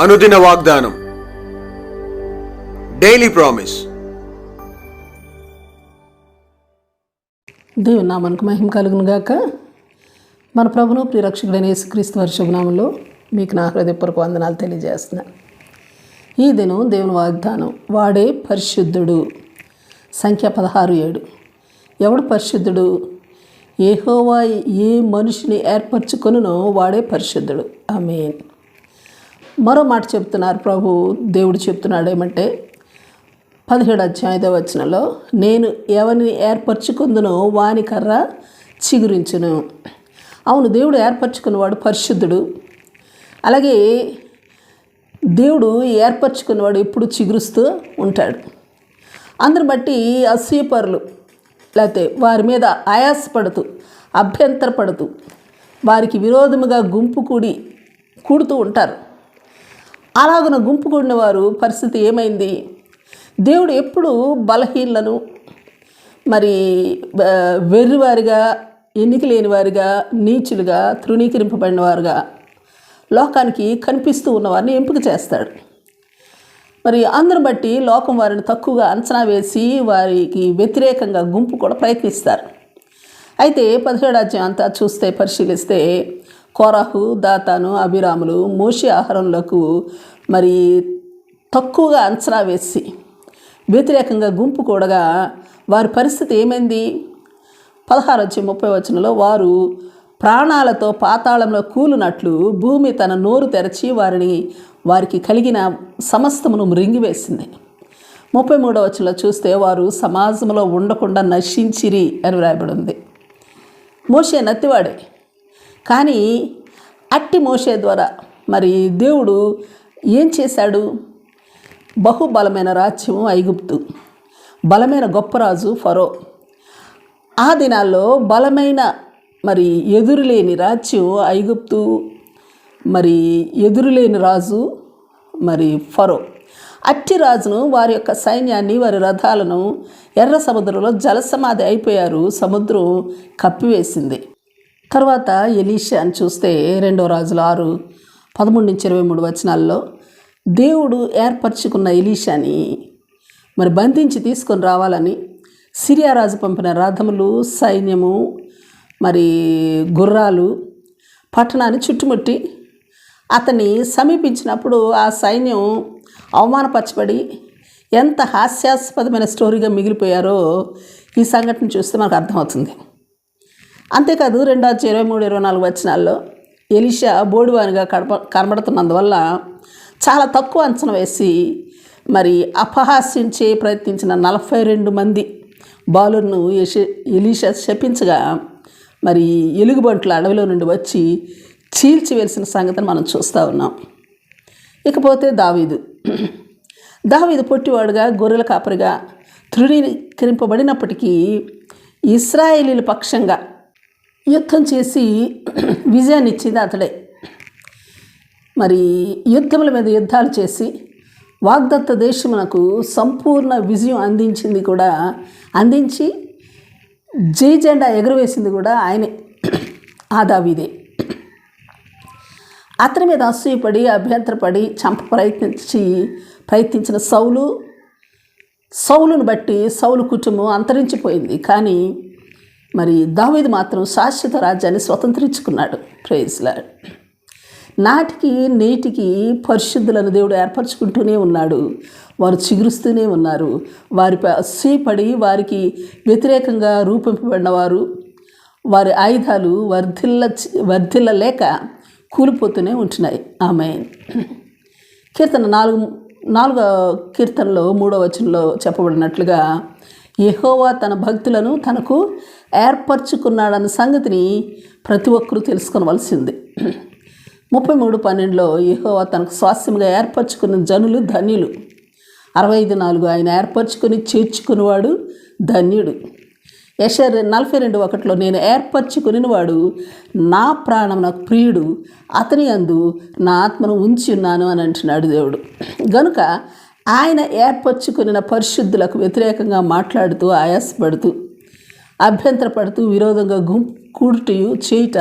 అనుదిన వాగ్దానం. Daily promise దేవునామానికి మహిమ కలుగును గాక. మన ప్రభును ప్రియరక్షకుడైన యేసుక్రీస్తు వారి శుభనామంలో మీకు నా హృదయపూర్వక వందనాలు తెలియజేస్తున్నాను ఈ దినం దేవుని వాగ్దానం వాడే పరిశుద్ధుడు. సంఖ్య పదహారు ఏడు. ఎవడు పరిశుద్ధుడు? ఏహోవా ఏ మనిషిని ఏర్పరచుకొనునో వాడే పరిశుద్ధుడు. ఐ మీన్ మరో మాట చెప్తున్నారు. ప్రభు దేవుడు చెప్తున్నాడు ఏమంటే పదిహేడు అధ్యాయుధ వచనంలో నేను ఎవరిని ఏర్పరచుకుందునో వాని కర్ర చిగురించును. అవును దేవుడు ఏర్పరచుకున్నవాడు పరిశుద్ధుడు. అలాగే దేవుడు ఏర్పరచుకున్నవాడు ఎప్పుడు చిగురుస్తూ ఉంటాడు. అందరు బట్టి అసూయపరులు లేకపోతే వారి మీద ఆయాసపడుతూ అభ్యంతరపడుతూ వారికి విరోధముగా గుంపు కూడి కూడుతూ ఉంటారు. అలాగున గుంపు వారు పరిస్థితి ఏమైంది? దేవుడు ఎప్పుడు బలహీనలను మరి వెర్రివారిగా ఎన్నిక లేని వారిగా నీచులుగా తృణీకరింపబడిన వారుగా లోకానికి కనిపిస్తూ ఉన్నవారిని ఎంపిక చేస్తాడు. మరి అందరు బట్టి లోకం వారిని తక్కువగా అంచనా వేసి వారికి వ్యతిరేకంగా గుంపు కూడా ప్రయత్నిస్తారు. అయితే పదిహేడాధ్యాయం అంతా చూస్తే పరిశీలిస్తే కొరహు దాతాను అభిరాములు మోషి ఆహారంలోకి మరి తక్కువగా అంచనా వేసి వ్యతిరేకంగా గుంపు కూడగా వారి పరిస్థితి ఏమైంది? పదహారు వచ్చి ముప్పై వచనంలో వారు ప్రాణాలతో పాతాళంలో కూలినట్లు భూమి తన నోరు తెరచి వారిని వారికి కలిగిన సమస్తమును మృంగివేసింది. ముప్పై మూడవ వచనంలో చూస్తే వారు సమాజంలో ఉండకుండా నశించిరి అని వ్రాయబడి ఉంది. మోషే నత్తివాడే. కానీ అట్టి మోసే ద్వారా మరి దేవుడు ఏం చేశాడు? బహుబలమైన రాజ్యం ఐగుప్తు. బలమైన గొప్ప రాజు ఫరో. ఆ దినాల్లో బలమైన మరి ఎదురులేని రాజ్యం ఐగుప్తు మరి ఎదురులేని రాజు మరి ఫరో. అట్టి రాజును వారి యొక్క సైన్యాన్ని వారి రథాలను ఎర్ర సముద్రంలో జలసమాధి అయిపోయారు. సముద్రం కప్పివేసింది. తర్వాత ఎలీషా చూస్తే రెండో రాజులు ఆరు పదమూడు నుంచి ఇరవై మూడు వచనాల్లో దేవుడు ఏర్పరచుకున్న ఎలీషాని మరి బంధించి తీసుకొని రావాలని సిరియా రాజు పంపిన రథములు సైన్యము మరి గుర్రాలు పట్టణాన్ని చుట్టుముట్టి అతన్ని సమీపించినప్పుడు ఆ సైన్యం అవమానపరచబడి ఎంత హాస్యాస్పదమైన స్టోరీగా మిగిలిపోయారో ఈ సంఘటన చూస్తే మనకు అర్థమవుతుంది. అంతేకాదు రెండు వచ్చి ఇరవై మూడు ఇరవై నాలుగు వచనాల్లో ఎలిషా బోడివానిగా కడప కనబడుతున్నందువల్ల చాలా తక్కువ అంచనా వేసి మరి అపహాస్యించే ప్రయత్నించిన నలభై రెండు మంది బాలును ఎలీషా శపించగా మరి ఎలుగుబంట్ల అడవిలో నుండి వచ్చి చీల్చివేసిన సంగతిని మనం చూస్తూ ఉన్నాం. ఇకపోతే దావీదు. దావీదు పొట్టివాడుగా గొర్రెల కాపరిగా తృణీకరింపబడినప్పటికీ ఇస్రాయేలీల పక్షంగా యుద్ధం చేసి విజయాన్ని ఇచ్చింది అతడే. మరి యుద్ధముల మీద యుద్ధాలు చేసి వాగ్దత్త దేశమునకు సంపూర్ణ విజయం అందించింది కూడా అందించి జై జెండా ఎగురవేసింది కూడా ఆయనే ఆదావిదే అతని మీద అసూయపడి అభ్యంతరపడి చంప ప్రయత్నించి ప్రయత్నించిన సౌలు సౌలును బట్టి సౌలు కుటుంబం అంతరించిపోయింది. కానీ మరి దావీదు మాత్రం శాశ్వత రాజ్యాన్ని స్వతంత్రించుకున్నాడు. ప్రేజ్లా నాటికి నేటికి పరిశుద్ధులను దేవుడు ఏర్పరచుకుంటూనే ఉన్నాడు. వారు చిగురుస్తూనే ఉన్నారు. వారి సేపడి వారికి వ్యతిరేకంగా రూపింపబడిన వారు వారి ఆయుధాలు వర్ధిల్ల వర్ధిల్ల లేక కూలిపోతూనే ఉంటున్నాయి. ఆమె కీర్తన నాలుగు నాలుగో కీర్తనలో మూడో వచనంలో చెప్పబడినట్లుగా యహోవా తన భక్తులను తనకు ఏర్పరచుకున్నాడన్న సంగతిని ప్రతి ఒక్కరూ తెలుసుకోవలసింది ముప్పై మూడు పన్నెండులో యహోవా తనకు స్వాస్థ్యంగా ఏర్పరచుకున్న జనులు ధన్యులు. అరవై ఐదు నాలుగు ఆయన ఏర్పరచుకుని చేర్చుకునేవాడు ధన్యుడు. యశర్ నలభై రెండు ఒకటిలో నేను ఏర్పరచుకునివాడు నా ప్రాణం నాకు ప్రియుడు అతని అందు నా ఆత్మను ఉంచి ఉన్నాను అని అంటున్నాడు దేవుడు. గనుక ఆయన ఏర్పరచుకున్న పరిశుద్ధులకు వ్యతిరేకంగా మాట్లాడుతూ ఆయాసపడుతూ అభ్యంతరపడుతూ విరోధంగా గుం కూడుటయు చేయుట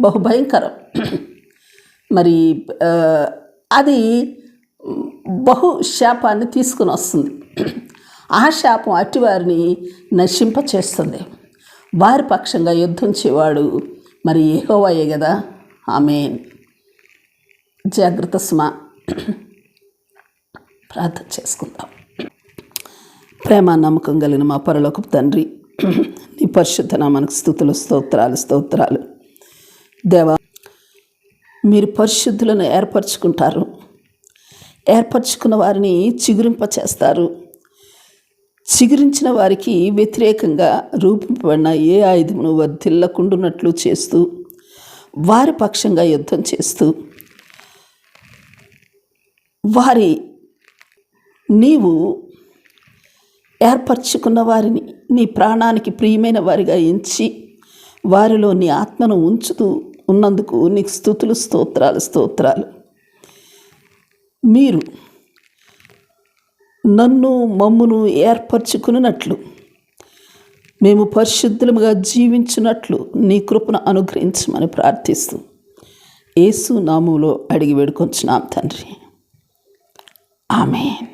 బహుభయంకరం. మరి అది బహు శాపాన్ని తీసుకుని వస్తుంది. ఆ శాపం అట్టివారిని నశింప చేస్తుంది వారి పక్షంగా యుద్ధం చేవాడు మరి ఏహోవాయే కదా ఆమె జాగ్రత్త సుమా. ప్రార్థన చేసుకుందాం. ప్రేమ నమ్మకం కలిగిన మా పరలోకపు తండ్రి నీ పరిశుద్ధ నామానికి స్థుతులు స్తోత్రాలు స్తోత్రాలు. దేవా మీరు పరిశుద్ధులను ఏర్పరచుకుంటారు. ఏర్పరచుకున్న వారిని చిగురింప చేస్తారు. చిగురించిన వారికి వ్యతిరేకంగా రూపింపబడిన ఏ ఆయుధమును వర్ధిల్లకుండునట్లు చేస్తూ వారి పక్షంగా యుద్ధం చేస్తూ వారి నీవు ఏర్పరచుకున్న వారిని నీ ప్రాణానికి ప్రియమైన వారిగా ఎంచి వారిలో నీ ఆత్మను ఉంచుతూ ఉన్నందుకు నీకు స్థుతులు స్తోత్రాలు స్తోత్రాలు. మీరు నన్ను మమ్మును ఏర్పరచుకున్నట్లు మేము పరిశుద్ధులుగా జీవించినట్లు నీ కృపను అనుగ్రహించమని ప్రార్థిస్తూ ఏసు నామంలో అడిగి వేడుకొంచున్నాం తండ్రి. ఆమెన్.